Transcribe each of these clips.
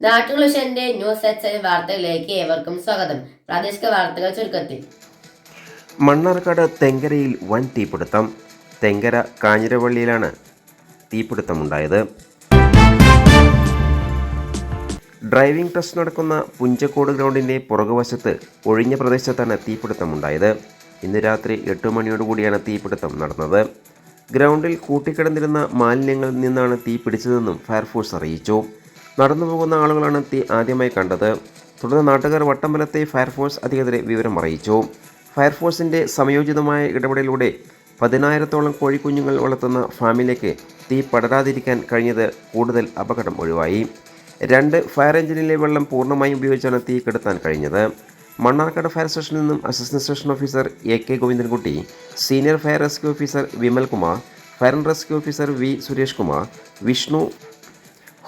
നാട്ടുകുളിഷന്റെ news H വാർത്തകളിലേക്ക് ഏവർക്കും സ്വാഗതം. പ്രാദേശിക വാർത്തകൾ ചുരുക്കത്തിൽ. മണ്ണാർക്കാട് തെങ്കരയിൽ വൻ തീപിടുത്തം. തെങ്കര കാഞ്ഞിരവള്ളിയിലാണ് തീപിടുത്തമുണ്ടായത്. ഡ്രൈവിംഗ് ടെസ്റ്റ് നടക്കുന്ന പുഞ്ചക്കോട് ഗ്രൗണ്ടിന്റെ പുറകുവശത്ത് ഒഴിഞ്ഞ പ്രദേശത്താണ് തീപിടുത്തമുണ്ടായത്. ഇന്ന് രാത്രി എട്ട് മണിയോടുകൂടിയാണ് തീപിടുത്തം നടന്നത്. ഗ്രൗണ്ടിൽ കൂട്ടിക്കിടന്നിരുന്ന മാലിന്യങ്ങളിൽ നിന്നാണ് തീ പിടിച്ചതെന്നും ഫയർഫോഴ്സ് അറിയിച്ചു. നടന്നു പോകുന്ന ആളുകളാണ് തീ ആദ്യമായി കണ്ടത്. തുടർന്ന് നാട്ടുകാർ വട്ടമ്പലത്തെ ഫയർഫോഴ്സ് അധികൃതരെ വിവരം അറിയിച്ചു. ഫയർഫോഴ്സിന്റെ സമയോചിതമായ ഇടപെടലിലൂടെ പതിനായിരത്തോളം കോഴിക്കുഞ്ഞുങ്ങൾ വളർത്തുന്ന ഫാമിലേക്ക് തീ പടരാതിരിക്കാൻ കഴിഞ്ഞത് കൂടുതൽ അപകടം ഒഴിവായി. രണ്ട് ഫയർ എഞ്ചിനിലെ വെള്ളം പൂർണമായും ഉപയോഗിച്ചാണ് തീ കെടുത്താൻ കഴിഞ്ഞത്. മണ്ണാർക്കാട് ഫയർ സ്റ്റേഷനിൽ നിന്നും assistant station officer A K Govindankutty senior fire rescue officer Vimal Kumar fire and rescue officer V Suresh Kumar Vishnu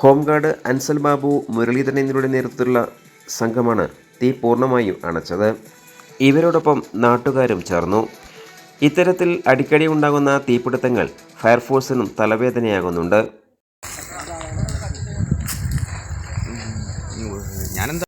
home guard Ansal Babu Muraleedharan എന്നിവരുടെ നേതൃത്വത്തിലുള്ള സംഘമാണ് തീ പൂർണമായും അണച്ചത്. ഇവരോടൊപ്പം നാട്ടുകാരും ചേർന്നു. ഇത്തരത്തിൽ അടിക്കടി ഉണ്ടാകുന്ന തീപിടുത്തങ്ങൾ ഫയർഫോഴ്സിനും തലവേദനയാകുന്നുണ്ട്. ഞാനെന്താ